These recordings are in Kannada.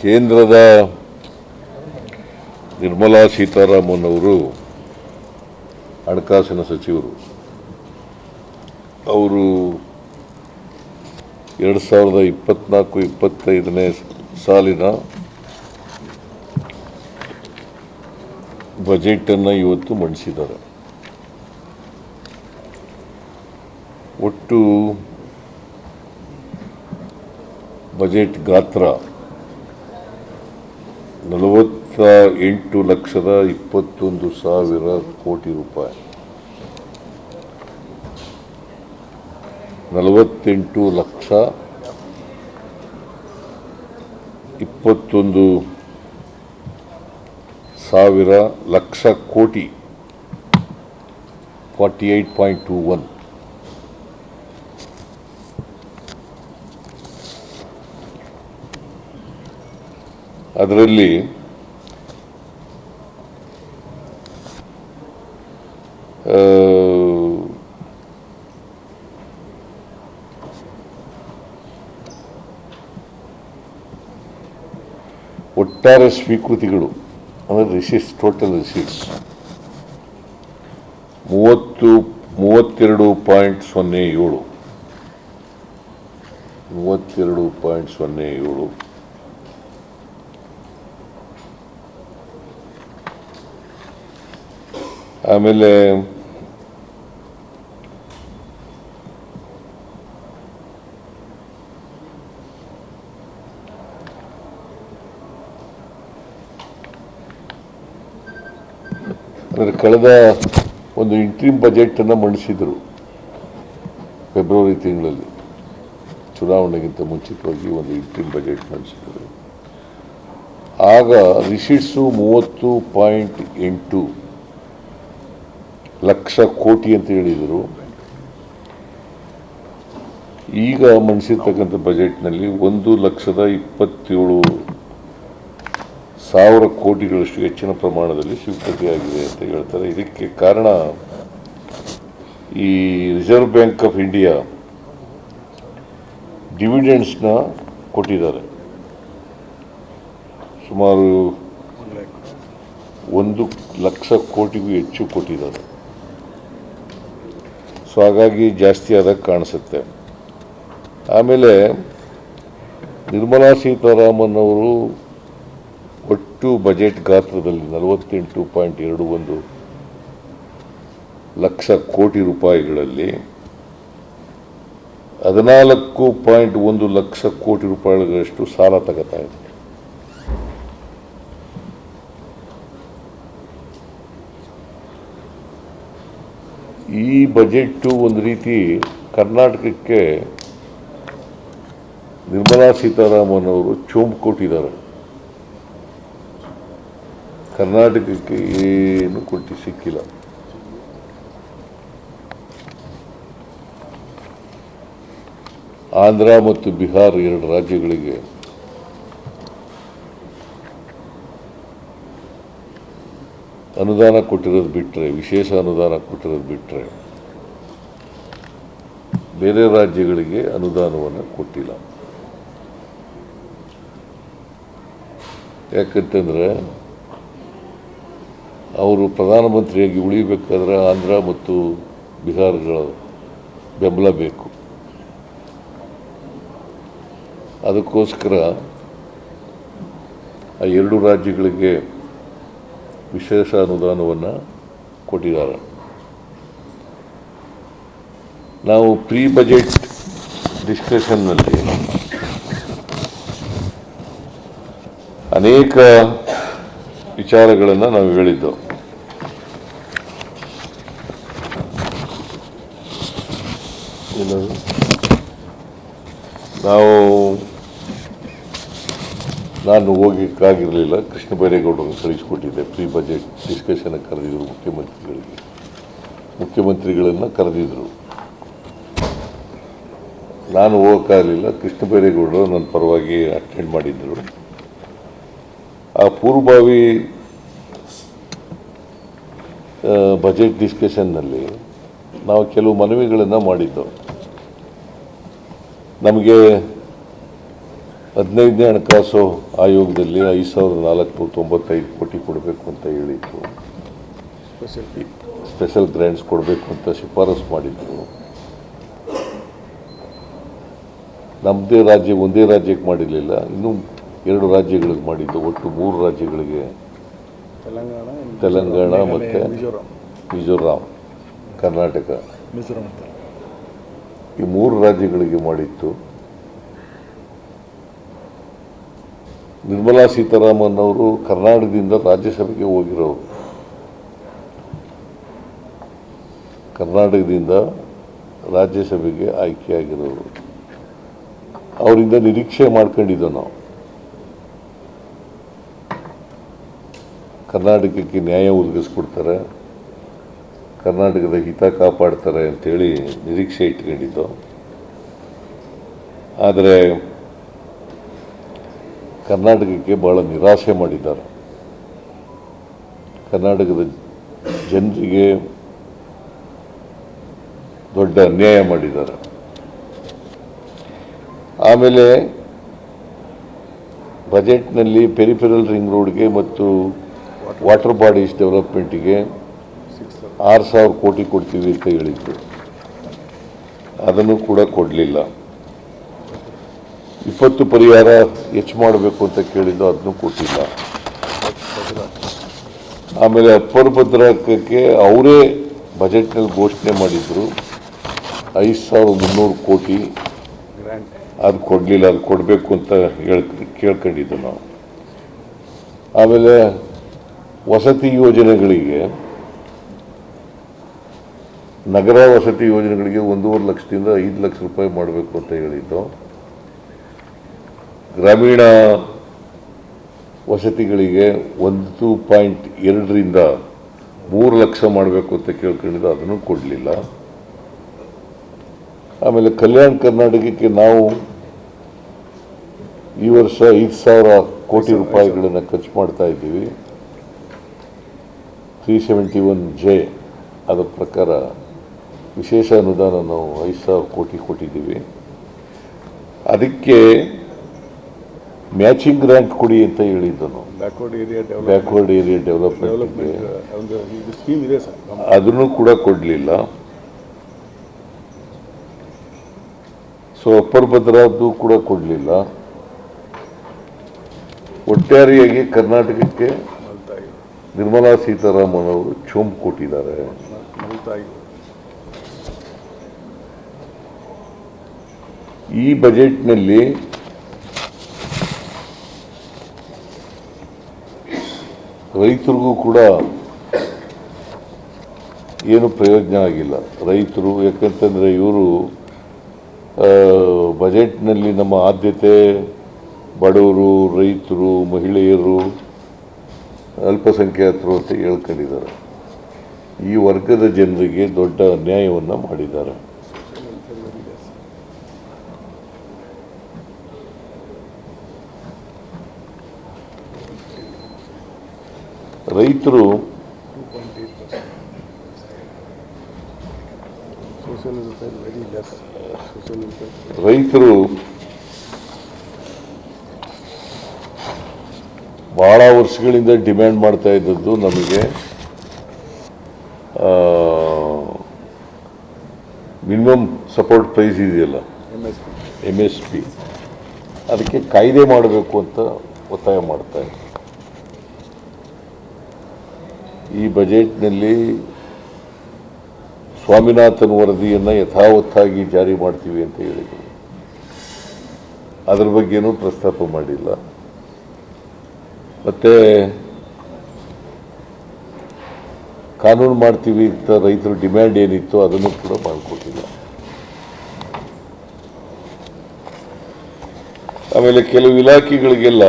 ಕೇಂದ್ರದ ನಿರ್ಮಲಾ ಸೀತಾರಾಮನ್ ಅವರು ಹಣಕಾಸಿನ ಸಚಿವರು. ಅವರು ಎರಡು ಸಾವಿರದ ಇಪ್ಪತ್ನಾಲ್ಕು, ಇಪ್ಪತ್ತೈದನೇ ಸಾಲಿನ ಬಜೆಟನ್ನು ಇವತ್ತು ಮಂಡಿಸಿದ್ದಾರೆ. ಒಟ್ಟು ಬಜೆಟ್ ಗಾತ್ರ ನಲವತ್ತ ಎಂಟು ಲಕ್ಷದ ಇಪ್ಪತ್ತೊಂದು ಸಾವಿರ ಕೋಟಿ ರೂಪಾಯಿ. ನಲವತ್ತೆಂಟು ಲಕ್ಷ ಇಪ್ಪತ್ತೊಂದು ಸಾವಿರ lakh crore. Forty eight point two one. ಅದರಲ್ಲಿ ಒಟ್ಟಾರೆ ಸ್ವೀಕೃತಿಗಳು, ಅಂದರೆ ರಿಸೀಟ್ಸ್ ಟೋಟಲ್ ರಿಸೀಟ್ಸ್ ಮೂವತ್ತು, ಮೂವತ್ತೆರಡು ಪಾಯಿಂಟ್ ಸೊನ್ನೆ ಏಳು. ಮೂವತ್ತೆರಡು ಪಾಯಿಂಟ್ ಸೊನ್ನೆ ಏಳು. ಆಮೇಲೆ ಅಂದರೆ ಕಳೆದ ಒಂದು ಇಂಟ್ರೀಮ್ ಬಜೆಟನ್ನು ಮಂಡಿಸಿದರು ಫೆಬ್ರವರಿ ತಿಂಗಳಲ್ಲಿ. ಚುನಾವಣೆಗಿಂತ ಮುಂಚಿತವಾಗಿ ಒಂದು ಇಂಟ್ರೀಮ್ ಬಜೆಟ್ ಮಂಡಿಸಿದರು. ಆಗ ರಿಸೀಟ್ಸು ಮೂವತ್ತು ಪಾಯಿಂಟ್ ಎಂಟು ಲಕ್ಷ ಕೋಟಿ ಅಂತ ಹೇಳಿದರು. ಈಗ ಮಂಡಿಸಿರ್ತಕ್ಕಂಥ ಬಜೆಟ್ನಲ್ಲಿ ಒಂದು ಲಕ್ಷದ ಇಪ್ಪತ್ತೇಳು ಸಾವಿರ ಕೋಟಿಗಳಷ್ಟು ಹೆಚ್ಚಿನ ಪ್ರಮಾಣದಲ್ಲಿ ಸ್ವೀಕೃತಿಯಾಗಿದೆ ಅಂತ ಹೇಳ್ತಾರೆ. ಇದಕ್ಕೆ ಕಾರಣ ಈ ರಿಸರ್ವ್ ಬ್ಯಾಂಕ್ ಆಫ್ ಇಂಡಿಯಾ ಡಿವಿಡೆಂಡ್ಸ್ನ ಕೊಟ್ಟಿದ್ದಾರೆ. ಸುಮಾರು ಒಂದು ಲಕ್ಷ ಕೋಟಿಗೂ ಹೆಚ್ಚು ಕೊಟ್ಟಿದ್ದಾರೆ. ಸೊ ಹಾಗಾಗಿ ಜಾಸ್ತಿ ಆದಾಗ ಕಾಣಿಸುತ್ತೆ. ಆಮೇಲೆ ನಿರ್ಮಲಾ ಸೀತಾರಾಮನ್ ಅವರು ಒಟ್ಟು ಬಜೆಟ್ ಗಾತ್ರದಲ್ಲಿ ನಲವತ್ತೆಂಟು ಪಾಯಿಂಟ್ ಎರಡು ಒಂದು ಲಕ್ಷ ಕೋಟಿ ರೂಪಾಯಿಗಳಲ್ಲಿ ಹದಿನಾಲ್ಕು ಪಾಯಿಂಟ್ ಒಂದು ಲಕ್ಷ ಕೋಟಿ ರೂಪಾಯಿಗಳಷ್ಟು ಸಾಲ ತಗೋತಾ ಇದೆ. ಈ ಬಜೆಟ್ಟು ಒಂದು ರೀತಿ ಕರ್ನಾಟಕಕ್ಕೆ ನಿರ್ಮಲಾ ಸೀತಾರಾಮನ್ ಅವರು ಚೋಂಪು ಕೊಟ್ಟಿದ್ದಾರೆ. ಕರ್ನಾಟಕಕ್ಕೆ ಏನು ಕೊಟ್ಟು ಸಿಕ್ಕಿಲ್ಲ. ಆಂಧ್ರ ಮತ್ತು ಬಿಹಾರ್ ಎರಡು ರಾಜ್ಯಗಳಿಗೆ ಅನುದಾನ ಕೊಟ್ಟಿರೋದು ಬಿಟ್ಟರೆ ವಿಶೇಷ ಅನುದಾನ ಕೊಟ್ಟಿರೋದು ಬಿಟ್ಟರೆ ಬೇರೆ ರಾಜ್ಯಗಳಿಗೆ ಅನುದಾನವನ್ನು ಕೊಟ್ಟಿಲ್ಲ. ಯಾಕಂತಂದರೆ ಅವರು ಪ್ರಧಾನಮಂತ್ರಿಯಾಗಿ ಉಳಿಬೇಕಾದ್ರೆ ಆಂಧ್ರ ಮತ್ತು ಬಿಹಾರಗಳ ಬೆಂಬಲ ಬೇಕು. ಅದಕ್ಕೋಸ್ಕರ ಆ ಎರಡು ರಾಜ್ಯಗಳಿಗೆ ವಿಶೇಷ ಅನುದಾನವನ್ನು ಕೊಟ್ಟಿದ್ದಾರೆ. ನಾವು ಪ್ರೀ ಬಜೆಟ್ ಡಿಸ್ಕಷನ್ನಲ್ಲಿ ಅನೇಕ ವಿಚಾರಗಳನ್ನು ನಾವು ಹೇಳಿದ್ದು ನಾವು ನಾನು ಹೋಗಿಕ್ಕಾಗಿರಲಿಲ್ಲ ಕೃಷ್ಣ ಬೈರೇಗೌಡರನ್ನು ಕಳಿಸಿಕೊಟ್ಟಿದ್ದೆ ಪ್ರೀ ಬಜೆಟ್ ಡಿಸ್ಕಷನ್ ಕರೆದಿದ್ದರು ಮುಖ್ಯಮಂತ್ರಿಗಳಿಗೆ. ಮುಖ್ಯಮಂತ್ರಿಗಳನ್ನು ಕರೆದಿದ್ದರು ನಾನು ಹೋಗೋಕ್ಕಾಗಲಿಲ್ಲ ಕೃಷ್ಣ ಬೈರೇಗೌಡರು ನನ್ನ ಪರವಾಗಿ ಅಟೆಂಡ್ ಮಾಡಿದ್ದರು ಆ ಪೂರ್ವಭಾವಿ ಬಜೆಟ್ ಡಿಸ್ಕಷನ್ನಲ್ಲಿ ನಾವು ಕೆಲವು ಮನವಿಗಳನ್ನು ಮಾಡಿದ್ದೆವು ನಮಗೆ ಹದಿನೈದನೇ ಹಣಕಾಸು ಆಯೋಗದಲ್ಲಿ ಐದು ಸಾವಿರದ ನಾಲ್ಕು ತೊಂಬತ್ತೈದು ಕೋಟಿ ಕೊಡಬೇಕು ಅಂತ ಹೇಳಿತ್ತು ಸ್ಪೆಷಲ್ ಸ್ಪೆಷಲ್ ಗ್ರ್ಯಾಂಟ್ಸ್ ಕೊಡಬೇಕು ಅಂತ ಶಿಫಾರಸು ಮಾಡಿದ್ರು. ನಮ್ಮದೇ ರಾಜ್ಯ ಒಂದೇ ರಾಜ್ಯಕ್ಕೆ ಮಾಡಿರಲಿಲ್ಲ ಇನ್ನೂ ಎರಡು ರಾಜ್ಯಗಳಿಗೆ ಮಾಡಿದ್ದು ಒಟ್ಟು ಮೂರು ರಾಜ್ಯಗಳಿಗೆ. ತೆಲಂಗಾಣ ಮತ್ತೆ ಮಿಜೋರಾಂ. ಕರ್ನಾಟಕ. ಈ ಮೂರು ರಾಜ್ಯಗಳಿಗೆ ಮಾಡಿತ್ತು. ನಿರ್ಮಲಾ ಸೀತಾರಾಮನ್ ಅವರು ಕರ್ನಾಟಕದಿಂದ ರಾಜ್ಯಸಭೆಗೆ ಹೋಗಿರೋರು. ಕರ್ನಾಟಕದಿಂದ ರಾಜ್ಯಸಭೆಗೆ ಆಯ್ಕೆಯಾಗಿರೋರು. ಅವರಿಂದ ನಿರೀಕ್ಷೆ ಮಾಡ್ಕೊಂಡಿದ್ದೋ ನಾವು. ಕರ್ನಾಟಕಕ್ಕೆ ನ್ಯಾಯ ಒದಗಿಸ್ಕೊಡ್ತಾರೆ. ಕರ್ನಾಟಕದ ಹಿತ ಕಾಪಾಡ್ತಾರೆ ಅಂತೇಳಿ ನಿರೀಕ್ಷೆ ಇಟ್ಕೊಂಡಿದ್ದು. ಆದರೆ ಕರ್ನಾಟಕಕ್ಕೆ ಬಹಳ ನಿರಾಸೆ ಮಾಡಿದ್ದಾರೆ. ಕರ್ನಾಟಕದ ಜನರಿಗೆ ದೊಡ್ಡ ಅನ್ಯಾಯ ಮಾಡಿದ್ದಾರೆ. ಆಮೇಲೆ ಬಜೆಟ್ನಲ್ಲಿ ಪೆರಿಫೆರಲ್ ರಿಂಗ್ ರೋಡ್ಗೆ ಮತ್ತು ವಾಟರ್ ಬಾಡೀಸ್ ಡೆವಲಪ್ಮೆಂಟಿಗೆ ಆರು ಸಾವಿರ ಕೋಟಿ ಕೊಡ್ತೀವಿ ಅಂತ ಹೇಳಿದ್ರು. ಅದನ್ನು ಕೂಡ ಕೊಡಲಿಲ್ಲ. ಇಪ್ಪತ್ತು ಪರಿಹಾರ ಹೆಚ್ಚು ಮಾಡಬೇಕು ಅಂತ ಕೇಳಿದ್ದು ಅದನ್ನು ಕೊಟ್ಟಿಲ್ಲ. ಆಮೇಲೆ ಅಪ್ಪರ್ ಭದ್ರಾಕಕ್ಕೆ ಅವರೇ ಬಜೆಟ್ನಲ್ಲಿ ಘೋಷಣೆ ಮಾಡಿದ್ರು. ಐದು ಸಾವಿರದ ಮುನ್ನೂರು ಕೋಟಿ ಅದು ಕೊಡಲಿಲ್ಲ, ಅದು ಕೊಡಬೇಕು ಅಂತ ಹೇಳ್, ಕೇಳ್ಕೊಂಡಿದ್ದು ನಾವು. ಆಮೇಲೆ ವಸತಿ ಯೋಜನೆಗಳಿಗೆ ನಗರ ವಸತಿ ಯೋಜನೆಗಳಿಗೆ ಒಂದೂವರೆ ಲಕ್ಷದಿಂದ ಐದು ಲಕ್ಷ ರೂಪಾಯಿ ಮಾಡಬೇಕು ಅಂತ ಹೇಳಿದ್ದು. ಗ್ರಾಮೀಣ ವಸತಿಗಳಿಗೆ ಒಂದು ಪಾಯಿಂಟ್ ಎರಡರಿಂದ ಮೂರು ಲಕ್ಷ ಮಾಡಬೇಕು ಅಂತ ಕೇಳ್ಕೊಂಡಿದ್ದು, ಅದನ್ನು ಕೊಡಲಿಲ್ಲ. ಆಮೇಲೆ ಕಲ್ಯಾಣ ಕರ್ನಾಟಕಕ್ಕೆ ನಾವು ಈ ವರ್ಷ ಐದು ಸಾವಿರ ಕೋಟಿ ರೂಪಾಯಿಗಳನ್ನು ಖರ್ಚು ಮಾಡ್ತಾ ಇದ್ದೀವಿ. ತ್ರೀ ಸೆವೆಂಟಿ ಒನ್ ಜೆ ಅದರ ಪ್ರಕಾರ ವಿಶೇಷ ಅನುದಾನ ನಾವು ಐದು ಸಾವಿರ ಕೋಟಿ ಕೊಟ್ಟಿದ್ದೀವಿ. ಅದಕ್ಕೆ ಮ್ಯಾಚಿಂಗ್ ರ್ಯಾಂಕ್ ಕೊಡಿ ಅಂತ ಹೇಳಿದ್ದನು. Backward area backward area development ಒಂದು ಇದು ಸ್ಕೀಮ್ ಇದೆ ಸರ್. ಅದನ್ನು ಕೂಡ ಕೊಡಲಿಲ್ಲ. ಸೊ ಅಪ್ಪರ್ ಭದ್ರಾದ್ದು ಕೂಡ ಕೊಡಲಿಲ್ಲ. ಒಟ್ಟಾರೆಯಾಗಿ ಕರ್ನಾಟಕಕ್ಕೆ ನಿರ್ಮಲಾ ಸೀತಾರಾಮನ್ ಅವರು ಚುಂಬ್ ಕೊಟ್ಟಿದ್ದಾರೆ. ಈ ಬಜೆಟ್ನಲ್ಲಿ ರೈತರಿಗೂ ಕೂಡ ಏನು ಪ್ರಯೋಜನ ಆಗಿಲ್ಲ. ರೈತರು, ಯಾಕಂತಂದರೆ ಇವರು ಬಜೆಟ್ನಲ್ಲಿ ನಮ್ಮ ಆದ್ಯತೆ ಬಡವರು, ರೈತರು, ಮಹಿಳೆಯರು ಅಲ್ಪಸಂಖ್ಯಾತರು ಅಂತ ಹೇಳ್ಕೊಂಡಿದ್ದಾರೆ. ಈ ವರ್ಗದ ಜನರಿಗೆ ದೊಡ್ಡ ಅನ್ಯಾಯವನ್ನು ಮಾಡಿದ್ದಾರೆ ರೈತರು two point eight percent social welfare very less social welfare ರೈತರು ಬಹಳ ವರ್ಷಗಳಿಂದ ಡಿಮ್ಯಾಂಡ್ ಮಾಡ್ತಾ ಇದ್ದದ್ದು ನಮಗೆ ಮಿನಿಮಮ್ ಸಪೋರ್ಟ್ ಪ್ರೈಸ್ ಇದೆಯಲ್ಲ? M S P M S P ಅದಕ್ಕೆ ಕಾಯ್ದೆ ಮಾಡಬೇಕು ಅಂತ ಒತ್ತಾಯ ಮಾಡ್ತಾ ಇದ್ದಾರೆ ಈ ಬಜೆಟ್ನಲ್ಲಿ ಸ್ವಾಮಿನಾಥನ್ ವರದಿಯನ್ನು ಯಥಾವತ್ತಾಗಿ ಜಾರಿ ಮಾಡ್ತೀವಿ ಅಂತ ಹೇಳಿದರು. ಅದ್ರ ಬಗ್ಗೆನೂ ಪ್ರಸ್ತಾಪ ಮಾಡಿಲ್ಲ. ಮತ್ತೆ ಕಾನೂನು ಮಾಡ್ತೀವಿ ಅಂತ ರೈತರ ಡಿಮ್ಯಾಂಡ್ ಏನಿತ್ತು ಅದನ್ನು ಕೂಡ ಮಾಡಿಕೊಟ್ಟಿಲ್ಲ. ಆಮೇಲೆ ಕೆಲವು ಇಲಾಖೆಗಳಿಗೆಲ್ಲ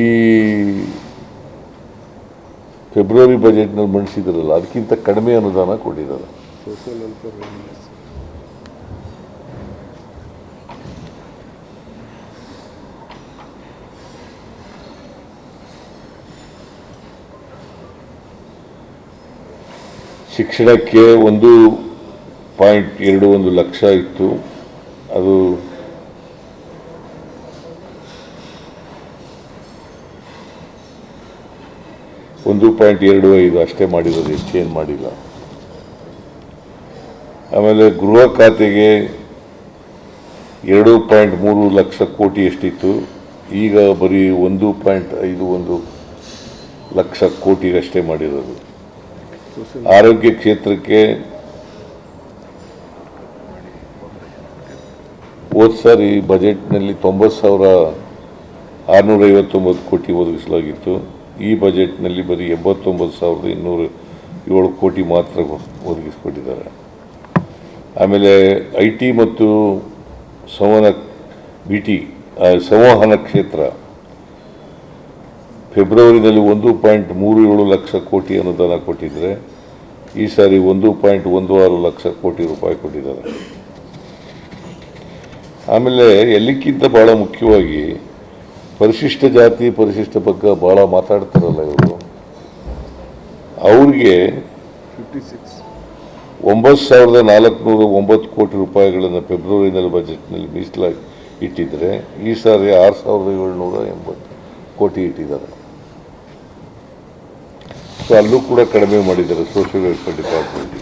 ಈ ಫೆಬ್ರವರಿ ಬಜೆಟ್ನಲ್ಲಿ ಮಂಡಿಸಿದ್ರಲ್ಲ ಅದಕ್ಕಿಂತ ಕಡಿಮೆ ಅನುದಾನ ಕೊಟ್ಟಿದ್ದಾರೆ. ಶಿಕ್ಷಣಕ್ಕೆ ಒಂದು ಪಾಯಿಂಟ್ ಎರಡು ಒಂದು ಲಕ್ಷ ಇತ್ತು. ಅದು ಒಂದು ಪಾಯಿಂಟ್ ಎರಡು ಐದು ಅಷ್ಟೇ ಮಾಡಿರೋದು ಚೇಂಜ್ ಮಾಡಿಲ್ಲ. ಆಮೇಲೆ ಗೃಹ ಖಾತೆಗೆ ಎರಡು ಪಾಯಿಂಟ್ ಮೂರು ಲಕ್ಷ ಕೋಟಿ ಎಷ್ಟಿತ್ತು, ಈಗ ಬರೀ ಒಂದು ಪಾಯಿಂಟ್ ಐದು ಒಂದು ಲಕ್ಷ ಕೋಟಿಗಷ್ಟೇ ಮಾಡಿರೋದು. ಆರೋಗ್ಯ ಕ್ಷೇತ್ರಕ್ಕೆ ಹೋದ ಸಾರಿ ಬಜೆಟ್ನಲ್ಲಿ ತೊಂಬತ್ತು ಸಾವಿರ ಆರುನೂರೈವತ್ತೊಂಬತ್ತು ಕೋಟಿ ಒದಗಿಸಲಾಗಿತ್ತು. ಈ ಬಜೆಟ್ನಲ್ಲಿ ಬರೀ ಎಂಬತ್ತೊಂಬತ್ತು ಸಾವಿರದ ಇನ್ನೂರು ಏಳು ಕೋಟಿ ಮಾತ್ರ ಒದಗಿಸ್ಕೊಟ್ಟಿದ್ದಾರೆ. ಆಮೇಲೆ ಐ ಟಿ ಮತ್ತು ಸಂವಹನ ಬಿ ಟಿ ಸಂವಹನ ಕ್ಷೇತ್ರ. ಫೆಬ್ರವರಿನಲ್ಲಿ ಒಂದು ಪಾಯಿಂಟ್ ಮೂರು ಏಳು ಲಕ್ಷ ಕೋಟಿ ಅನುದಾನ ಕೊಟ್ಟಿದ್ದರೆ ಈ ಸಾರಿ ಒಂದು ಪಾಯಿಂಟ್ ಒಂದು ಆರು ಲಕ್ಷ ಕೋಟಿ ರೂಪಾಯಿ ಕೊಟ್ಟಿದ್ದಾರೆ. ಆಮೇಲೆ ಎಲ್ಲಕ್ಕಿಂತ ಭಾಳ ಮುಖ್ಯವಾಗಿ ಪರಿಶಿಷ್ಟ ಜಾತಿ, ಪರಿಶಿಷ್ಟ ಬಗ್ಗೆ ಭಾಳ ಮಾತಾಡ್ತಾರಲ್ಲ ಇವರು. ಅವ್ರಿಗೆ ಒಂಬತ್ತು ಸಾವಿರದ ನಾಲ್ಕುನೂರ ಒಂಬತ್ತು ಕೋಟಿ ರೂಪಾಯಿಗಳನ್ನು ಫೆಬ್ರವರಿನಲ್ಲಿ ಬಜೆಟ್ನಲ್ಲಿ ಮೀಸಲಾಗಿ ಇಟ್ಟಿದ್ದರೆ ಈ ಸಾರಿ ಆರು ಸಾವಿರದ ಏಳ್ನೂರ ಎಂಬತ್ತು ಕೋಟಿ ಇಟ್ಟಿದ್ದಾರೆ. ಸೊ ಅಲ್ಲೂ ಕೂಡ ಕಡಿಮೆ ಮಾಡಿದ್ದಾರೆ ಸೋಷಿಯಲ್ ವೆಲ್ಫೇರ್ ಡಿಪಾರ್ಟ್ಮೆಂಟಿಗೆ